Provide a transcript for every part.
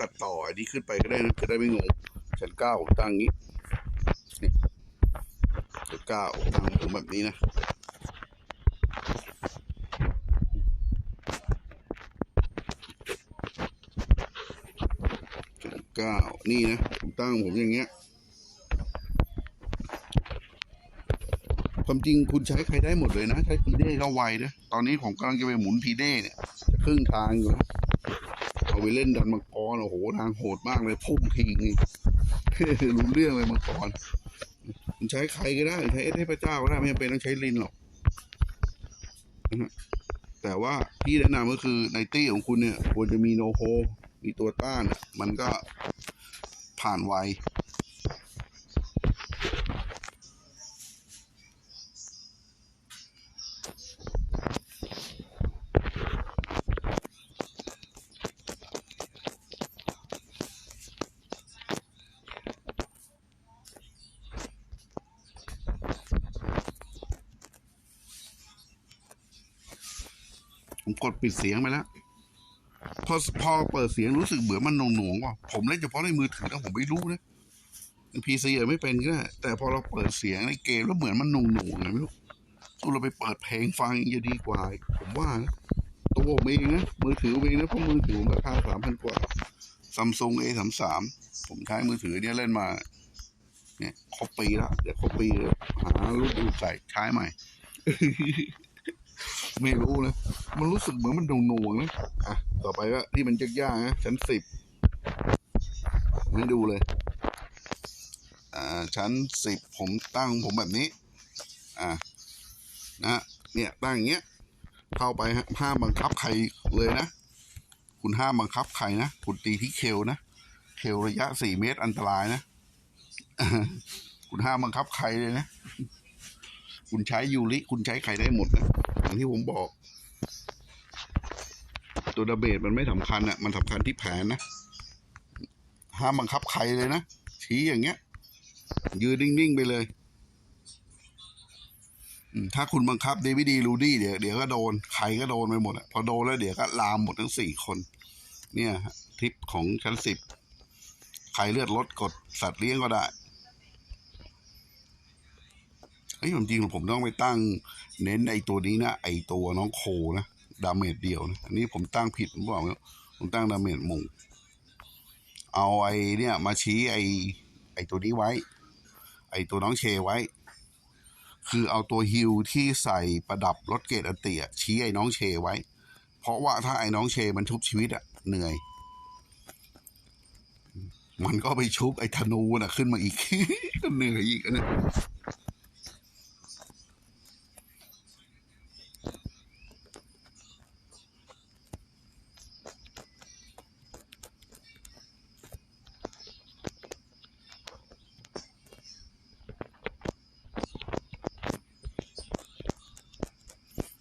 ตัดต่ออันนี้ขึ้นไปก็ได้นะจะได้ไม่งงชั้นเก้าตั้งงี้นี่ชั้นเก้าตั้งผมแบบนี้นะเก้านี่นะผมตั้งผมอย่างเงี้ยความจริงคุณใช้ใครได้หมดเลยนะ ใช้พีเด้ก็ไวนะ ตอนนี้ผมกำลังจะไปหมุนพีเด้เนี่ยครึ่งทางอยู่แล้วเอาไปเล่นดันมัง รโอ้โหทางโหดมากเลยพุ่งทิ้งนี่รู้เรื่องเลยมังกรมันใช้ใครก็ได้ ใช้เอสเทพเจ้าก็ได้ไม่จำเป็นต้องใช้ลินหรอกแต่ว่าที่แนะนำก็คือในตี้ของคุณเนี่ย ควรจะมีโนโฮมีตัวต้าน มันก็ผ่านไว ผมกดปิดเสียงไปแล้ว พอพอเปิดเสียงรู้สึกเบื่อมันหน่วงๆว่ะผมเล่นเฉพาะในมือถือแล้วผมไม่รู้นะพีซีไม่เป็นก็ได้แต่พอเราเปิดเสียงในเกมแล้วเหมือนมันหน่วงๆไงไม่รู้สู้เราไปเปิดเพลงฟังจะดีกว่า ผมว่านะตัวผมเองนะมือถือเองนะเพราะมือถือผมราคาสามพันกว่าซัมซุงเอสามสามผมใช้มือถือเนี่ยเล่นมา เนี่ยครบปีแล้วเดี๋ยวครบปีหารุ่นอื่นใส่ใช้ใหม่ ไม่รู้นะ มันรู้สึกเหมือนมันหน่วงๆนะอะต่อไปก็ที่มันยากๆนะชั้นสิบให้ดูเลย อ่า ชั้นสิบผมตั้งผมแบบนี้ อ่านะเนี่ยตั้งอย่างเงี้ยเข้าไปฮะห้ามบังคับใครเลยนะ คุณห้ามบังคับใครนะ คุณตีที่เคลนะ เคลระยะสี่เมตรอันตรายนะ คุณห้ามบังคับใครเลยนะ คุณใช้ยูริ คุณใช้ใครได้หมดนะ อย่างที่ผมบอก ตัวดาเบจมันไม่สำคัญอะมันสำคัญที่แผนนะ ห้ามบังคับใครเลยนะ ชี้อย่างเงี้ย ยืนนิ่ง ๆ ไปเลย ถ้าคุณบังคับเดวิดีรูดี้เดี๋ยวเดี๋ยวก็โดน ใครก็โดนไปหมดอะพอโดนแล้วเดี๋ยวก็ลามหมดทั้งสี่คน เนี่ยฮะทริปของชั้นสิบใครเลือดลดกดสัตว์เลี้ยงก็ได้เฮ้ยผมจริงผมต้องไปตั้ง เน้นไอตัวนี้นะไอตัวน้องโคนะดาเมจเดียวนะอันนี้ผมตั้งผิดผมบอกแล้วผมตั้งดาเมจหมุงเอาไอเนี่ยมาชี้ไอไอตัวนี้ไว้ ไอตัวน้องเชไว้ คือเอาตัวฮิลที่ใส่ประดับรถเกรดอันเตียชี้ไอ้น้องเชไว้ เพราะว่าถ้าไอ้น้องเชมันชุบชีวิตอะเหนื่อย มันก็ไปชุบไอ้ธนูน่ะขึ้นมาอีก ก็เหนื่อยอีกนะ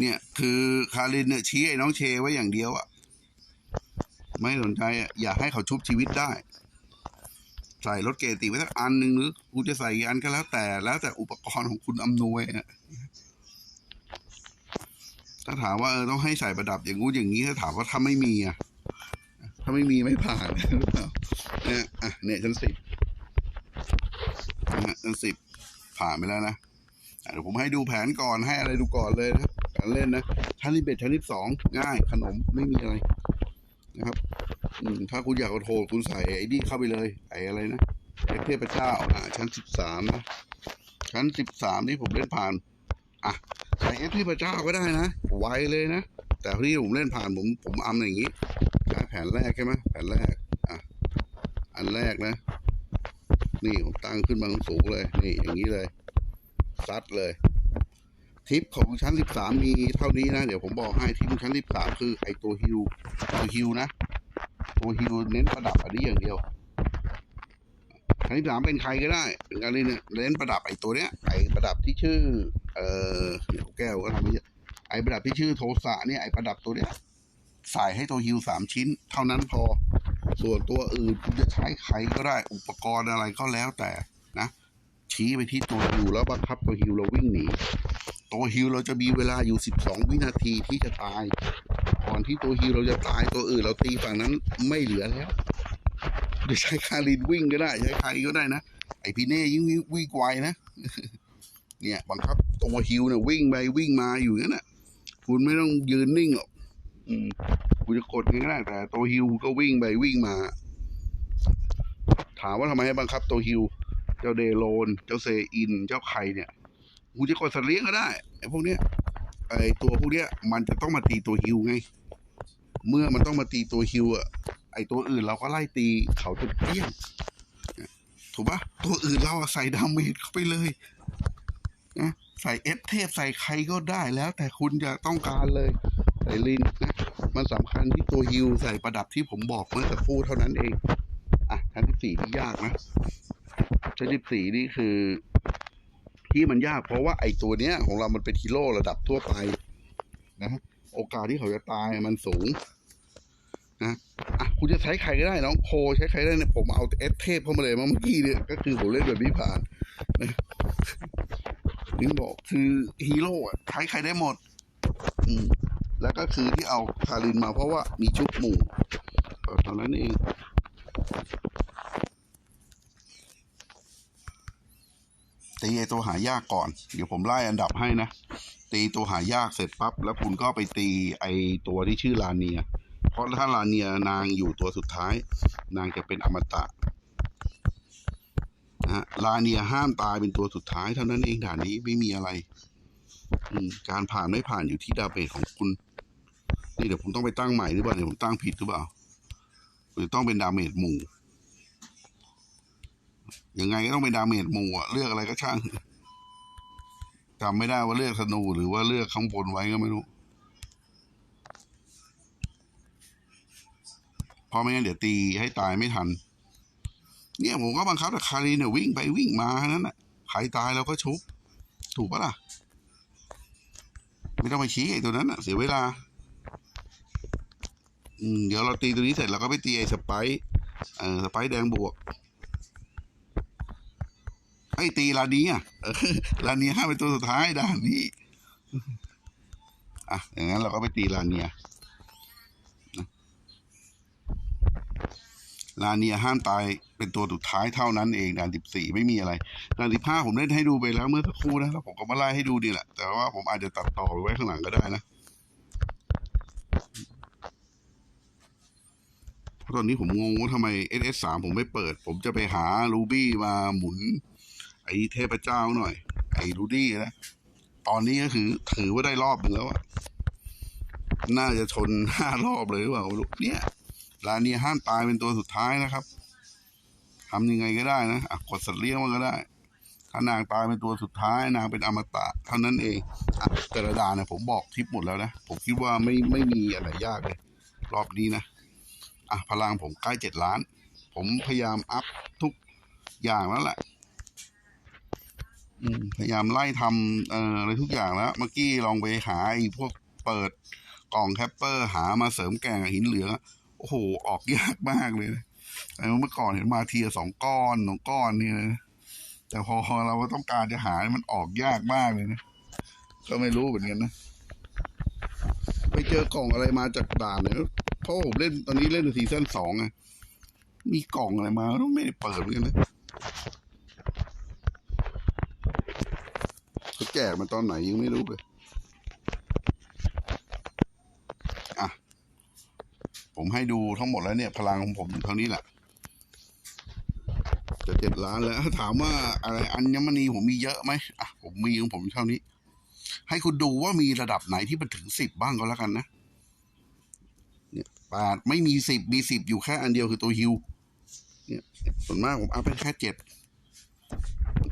เนี่ย คือคารินเนี่ยชี้ไอ้น้องเชไว้อย่างเดียวอะไม่สนใจอะอยากให้เขาชุบชีวิตได้ ใส่รถเกติไว้สักอันหนึ่งหรือกูจะใส่อันก็แล้วแต่แล้วแต่อุปกรณ์ของคุณอำนวยอะถ้าถามว่าเออต้องให้ใส่ประดับอย่างงู้นอย่างนี้ถ้าถามว่าถ้าไม่มีอะถ้าไม่มีไม่ผ่านหรือเปล่าเนี่ยอะเนี่ยชั้นสิบชั้นสิบผ่านไปแล้วนะเดี๋ยวผมให้ดูแผนก่อนให้อะไรดูก่อนเลยนะ การเล่นนะชั้นที่เบ็ดชั้นที่สองง่าย ขนมไม่มีอะไรนะครับอืมถ้าคุณอยากกดโทรคุณใส่ไอ้นี่เข้าไปเลยไอ้อะไรนะไอ้เทพเจ้าอะชั้นสิบสามนะชั้นสิบสามที่ผมเล่นผ่านอะใส่เอฟเทพเจ้าก็ได้นะไวเลยนะแต่ที่ผมเล่นผ่านผมผมอำอย่างนี้ใช้แผนแรกใช่ไหมแผนแรกอะอันแรกนะนี่ผมตั้งขึ้นมาสูงเลย นี่อย่างนี้เลยซัดเลย ทิปของชั้นสิบสามมีเท่านี้นะ เดี๋ยวผมบอกให้ทิปชั้นสิบสามคือไอตัวฮิวตัวฮิวนะ ตัวฮิวเน้นประดับอันนี้อย่างเดียวชั้นสิบสามเป็นใครก็ได้เป็นการเล่นเนี่ยเน้นประดับไอตัวเนี้ยไอประดับที่ชื่อ เอ่อเดี๋ยวแก้วก็ทำไม่เยอะไอประดับที่ชื่อโทสะเนี่ยไอประดับตัวเนี้ยใส่ให้ตัวฮิวสามชิ้น เท่านั้นพอ ส่วนตัวอื่นคุณจะใช้ใครก็ได้อุปกรณ์อะไรก็แล้วแต่นะ ชี้ไปที่ตัวฮิวแล้วบังคับตัวฮิวเราวิ่งหนี ตัวฮิวเราจะมีเวลาอยู่ 12 วินาทีที่จะตาย ก่อนที่ตัวฮิวเราจะตายตัวอื่นเราตีฝั่งนั้นไม่เหลือแล้วหรือใช้คารินวิ่งก็ได้ ใช้ใครก็ได้นะ ไอพี่เน่ยิ่งวิ่งไวนะ เนี่ยบังคับตัวฮิวเนี่ยวิ่งไปวิ่งมาอยู่อย่างนั้นน่ะ คุณไม่ต้องยืนนิ่งหรอกอืมคุณจะกดงก็ได้แต่ตัวฮิวก็วิ่งไปวิ่งมา ถามว่าทำไมให้บังคับตัวฮิวเจ้าเดโลน เจ้าเซอิน เจ้าไข่เนี่ย คุณจะกดสัตว์เลี้ยงก็ได้ไอ้พวกเนี้ยไอ้ตัวพวกเนี้ย มันจะต้องมาตีตัวฮิวไง เมื่อมันต้องมาตีตัวฮิวอะไอ้ตัวอื่นเราก็ไล่ตีเขาจนเกลี้ยงถูกปะตัวอื่นเราใส่ดาเมจเข้าไปเลยนะใส่เอฟเทพใส่ใครก็ได้แล้ว แต่คุณจะต้องการเลย ใส่ลินนะมันสำคัญที่ตัวฮิวใส่ประดับที่ผมบอกเมื่อสักครู่เท่านั้นเอง อะชั้นที่สี่ที่ยากนะชั้นที่สี่นี่คือ ที่มันยากเพราะว่าไอ้ตัวเนี้ย ของเรามันเป็นฮีโร่ระดับทั่วไปนะโอกาสที่เขาจะตายมันสูงนะอะคุณจะใช้ใครก็ได้น้องโคใช้ใครได้เนี่ยผมเอาเอสเทพเข้ามาเลยเมื่อกี้เนี่ยก็คือผมเล่นแบบนี้ผ่านนะนี่บอกคือฮีโร่อะใช้ใครได้หมด อืมแล้วก็คือที่เอาคารินมาเพราะว่ามีชุดหมู่ก็เท่านั้นเอง ตัวหายากก่อน เดี๋ยวผมไล่อันดับให้นะ ตีตัวหายากเสร็จปั๊บแล้วคุณก็ไปตีไอตัวที่ชื่อลาเนีย เพราะถ้าลาเนียนางอยู่ตัวสุดท้าย นางจะเป็นอมตะนะลาเนียห้ามตายเป็นตัวสุดท้ายเท่านั้นเองด่านนี้ไม่มีอะไรการผ่านไม่ผ่านอยู่ที่ดาเมจของคุณ นี่เดี๋ยวผมต้องไปตั้งใหม่หรือเปล่าเดี๋ยวผมตั้งผิดหรือเปล่าหรือต้องเป็นดาเมจหมู่ ยังไงก็ต้องเป็นดาเมจหมู่อะเลือกอะไรก็ช่างจำไม่ได้ว่าเลือกธนูหรือว่าเลือกข้างบนไว้ก็ไม่รู้พราะไม่งั้นเดี๋ยวตีให้ตายไม่ทัน เนี่ยผมก็บังคับแต่คารีเนี่ยวิ่งไปวิ่งมาแค่นั้นน่ะใครตายเราก็ชุบ ถูกปะล่ะ ไม่ต้องไปชี้ไอ้ตัวนั้นน่ะ เสียเวลา อืมเดี๋ยวเราตีตัวนี้เสร็จเราก็ไปตีไอ้สไปร์เออสไปร์แดงบวก ไอ้ตีลานียเออลานีห้าเป็นตัวสุดท้ายด่านนี้อะอย่างนั้นเราก็ไปตีลาเนียลาเนียห้ามตายเป็นตัวสุดท้ายเท่านั้นเองด่านสิบสี่ไม่มีอะไรด่านสิบห้าผมเล่นให้ดูไปแล้วเมื่อสักครู่นะแล้วผมก็มาไล่ให้ดูดีแหละ แต่ว่าผมอาจจะตัดต่อไว้ข้างหลังก็ได้นะเพราะตอนนี้ผมงงว่าทำไม SS สามผมไม่เปิด ผมจะไปหารูบี้มาหมุน ไอ้เทพเจ้าหน่อย ไอ้รูดี้นะ ตอนนี้ก็คือ ถือว่าได้รอบหนึ่งแล้วอะน่าจะชนห้ารอบเลยหรือเปล่าไม่รู้เนี่ยร้านนี้ห้ามตายเป็นตัวสุดท้ายนะครับทำยังไงก็ได้นะอะกดสัตว์เลี้ยงมันก็ได้ ถ้านางตายเป็นตัวสุดท้ายนางเป็นอมตะเท่านั้นเองอะแต่ละดานเนี่ยผมบอกทิปหมดแล้วนะ ผมคิดว่าไม่ไม่มีอะไรยากเลย รอบนี้นะอะพลังผมใกล้เจ็ดล้าน ผมพยายามอัพทุกอย่างแล้วแหละ พยายามไล่ทำเอ่ออะไรทุกอย่างแล้ว เมื่อกี้ลองไปหาไอ้พวกเปิดกล่องแคปเปอร์หามาเสริมแกงกับหินเหลืองโอ้โห ออกยากมากเลยเมื่อก่อนเห็นมาเทีละสองก้อนสองก้อนนี่นะแต่พอเราต้องการจะหา มันออกยากมากเลยนะ ก็ไม่รู้เหมือนกันนะ ไปเจอกล่องอะไรมาจากด่านเนี่ยเพราะผมเล่นตอนนี้เล่นซีซั่นสองไงมีกล่องอะไรมาก็ไม่ได้เปิดเหมือนกันนะเขา แจกมันตอนไหนยังไม่รู้เลยอะผมให้ดูทั้งหมดแล้วเนี่ย พลังของผมเท่านี้แหละจะเจ็ดล้านแล้วถ้าถามว่าอะไรอัญมณีผมมีเยอะไหมอะผมมีของผมเท่านี้ ให้คุณดูว่ามีระดับไหนที่มันถึงสิบบ้างก็แล้วกันนะเนี่ยแปดไม่มีสิบมีสิบอยู่แค่อันเดียวคือตัวฮิวเนี่ยส่วนมากผมเอาไปแค่เจ็ด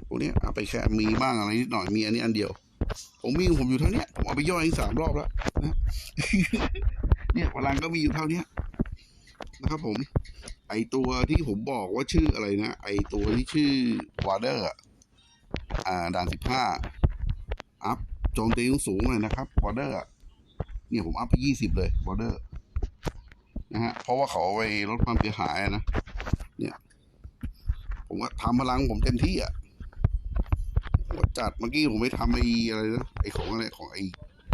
พวกเนี้ยเอาไปแค่มีบ้างอะไรนิดหน่อยมีอันนี้อันเดียว ผมมีผมอยู่เท่านี้ผมเอาไปย่อยอีกสามรอบแล้วนะเนี่ยพลังก็มีอยู่เท่านี้นะครับผม ไอตัวที่ผมบอกว่าชื่ออะไรนะไอตัวที่ชื่อวาเดอร์อ่าด่านสิบห้าอัพโจมตีสูงเลยนะครับวอเดอร์เนี่ยผมอัพไปยี่สิบเลยวอเดอร์นะฮะเพราะว่าเขาไปลดความเสียหายนะ เนี่ย ผมก็ทำพลังผมเต็มที่อะ จัดเมื่อกี้ผมไปทำไอ้อะไรนะไอ้ของอะไรของไอ้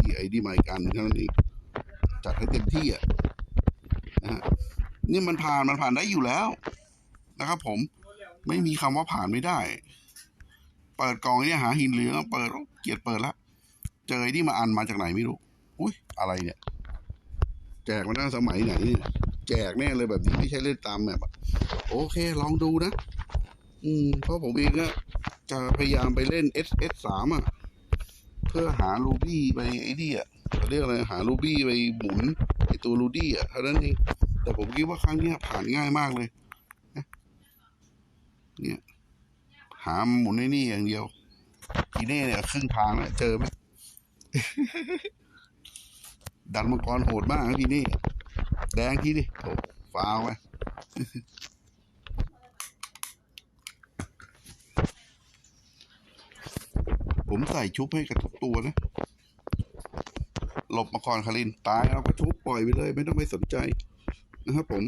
ที่ไอ้ดีไมกันเท่านั้นเองจัดให้เต็มที่อะนะฮะนี่มันผ่านมันผ่านได้อยู่แล้วนะครับ ผมไม่มีคำว่าผ่านไม่ได้ เปิดกล่องเนี่ยหาหินเหลืองเปิดเกียดเปิดละเจอไอ้ที่มาอันมาจากไหนไม่รู้อุ้ยอะไรเนี่ย แจกมาตั้งสมัยไหนนี่แจกแน่เลยแบบนี้ไม่ใช่เล่นตามแบบโอเค ลองดูนะ อืมเพราะผมเองก็ จะพยายามไปเล่น S S สามอะ เพื่อหารูบี้ไปไอ้นี่อะเขาเรียกอะไรหารูบี้ไปหมุนไอ้ตัวรูดี้อะเท่านั้นเองแต่ผมคิดว่าครั้งเนี้ยผ่านง่ายมากเลยเนี่ย หาหมุนไอ้นี่อย่างเดียวทีนี้เนี่ยครึ่งทางแล้วเจอไหมดันมังกรโหดมากนะทีนี้แดงทีดิโถฟาวไป ผมใส่ชุบให้กับทุกตัวนะ หลบมาก่อนคารินตายเราก็ชุบปล่อยไปเลย ไม่ต้องไปสนใจนะครับผม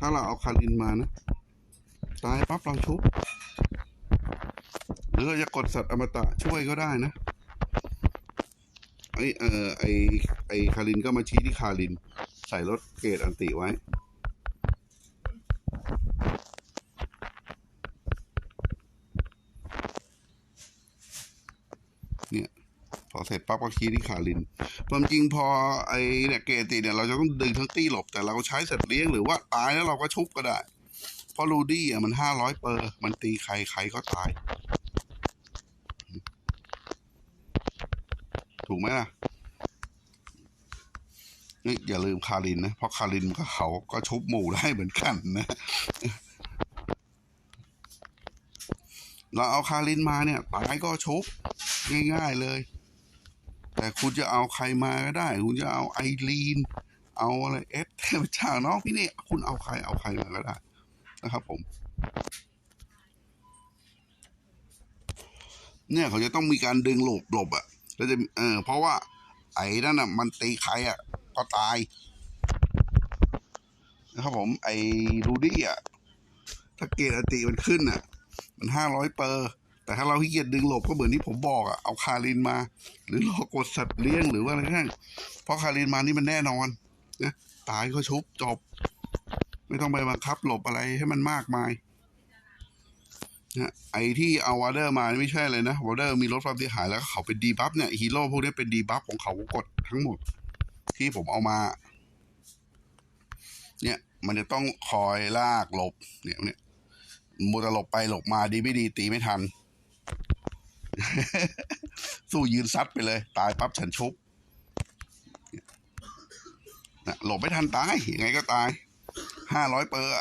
ถ้าเราเอาคารินมานะ ตายปั๊บเราชุบ หรือเราจะกดสัตว์อมตะช่วยก็ได้นะ ไอเออไอไอคารินก็มาชี้ที่คาริน ใส่รถเกตอันติไว้ เนี่ยพอ เสร็จปั๊บก็ชี้ที่คารินความจริงพอไอเนี่ยเกติเนี่ยเราจะต้องดึงทั้งตี้หลบ แต่เราใช้เสร็จเลี้ยงหรือว่าตายแล้วเราก็ชุบก็ได้ เพราะรูดี้อะมันห้าร้อยเปอร์ มันตีใครใครก็ตาย ถูกไหมล่ะนี่อย่าลืมคารินนะ เพราะคารินมันก็เขาก็ชุบหมู่ได้เหมือนกันนะเราเอาคารินมาเนี่ยตายก็ชุบง่าย ๆ เลย แต่คุณจะเอาใครมาก็ได้ คุณจะเอาไอรีน เอาอะไรเอสเทพเจ้าน้องพี่นี่คุณเอาใครเอาใครมาก็ได้นะครับผม เนี่ยเขาจะต้องมีการดึงหลบหลบอะแล้วจะเออเพราะว่า ไอ้นั่นอะ มันตีใครอะ ก็ตายนะครับผม ไอ้รูดี้อะ ถ้าเกรดอติมันขึ้นอะ มันห้าร้อยเปอร์ แต่ถ้าเราขี้เกียจดึงหลบก็เหมือนที่ผมบอกอะเอาคารินมา หรือรอกดสัตว์เลี้ยงหรือว่าอะไรก็ได้เพราะคารินมานี่มันแน่นอนนะตายก็ชุบจบ ไม่ต้องไปบังคับหลบอะไรให้มันมากมายนะไอ้ที่เอาวอเดอร์มาไม่ใช่เลยนะวอเดอร์มีลดความเสียหายแล้วเขาเป็นดีบัฟเนี่ยฮีโร่พวกนี้เป็นดีบัฟของเขากดทั้งหมด ที่ผมเอามา เนี่ยมันจะต้องคอยลากหลบเนี่ยเนี่ยมัวแต่หลบไปหลบมาดีไม่ดีตีไม่ทัน สู้ยืนซัดไปเลย ตายปั๊บฉันชุบนะหลบไม่ทันตายยังไงก็ตายห้าร้อยเปอร์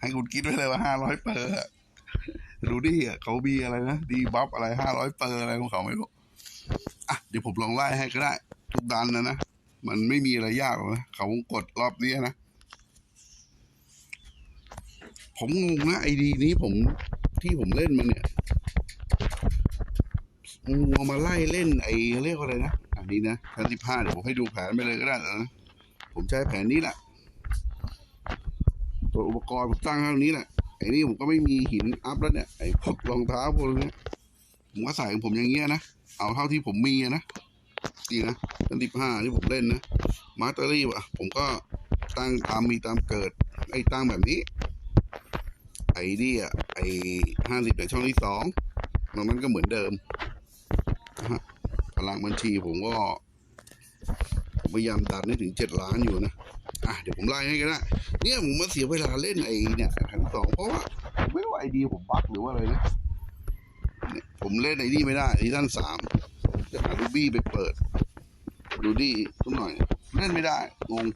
ให้คุณคิดไว้เลยว่าห้าร้อยเปอร์รู้ดิเขามีอะไรนะดีบัฟอะไรห้าร้อยเปอร์อะไรของเขาไม่รู้อะเดี๋ยวผมลองไล่ให้ก็ได้ ทุกดันนะนะ มันไม่มีอะไรยากหรอกนะเขากดรอบนี้นะ ผมงงนะไอดีนี้ผมที่ผมเล่นมันเนี่ย เอามาไล่เล่นไอเรียกว่าอะไรนะอันนี้นะพันสิบห้าเดี๋ยวผมให้ดูแผนไปเลยก็ได้นะผมใช้แผนนี้แหละตัวอุปกรณ์ผมตั้งเท่านี้แหละไอ้นี่ผมก็ไม่มีหินอัพแล้วเนี่ยไอ้พวกรองเท้าพวกนี้ผมก็ใส่ของผมอย่างเงี้ยนะเอาเท่าที่ผมมีอะนะดีนะพันสิบห้าที่ผมเล่นนะมาสเตอรี่อะผมก็ตั้งตามมีตามเกิด ไอ้ตั้งแบบนี้ ไอ้นี่อะไอ้ห้าสิบในช่องที่สองนอกนั้นก็เหมือนเดิม ลังบัญชีผมก็พยายามดันให้ถึงเจ็ดล้านอยู่นะ อะเดี๋ยวผมไล่ให้ก็ได้เนี่ยผมมาเสียเวลาเล่นไอ้เนี่ยทั้งสองเพราะว่าผมไม่รู้ไอดีผมบั๊กหรือว่าอะไรนะเนี่ยผมเล่นไอ้นี่ไม่ได้ที่ด้านสามจะหารูบี้ไปเปิดรูดี้สักหน่อย เล่นไม่ได้งง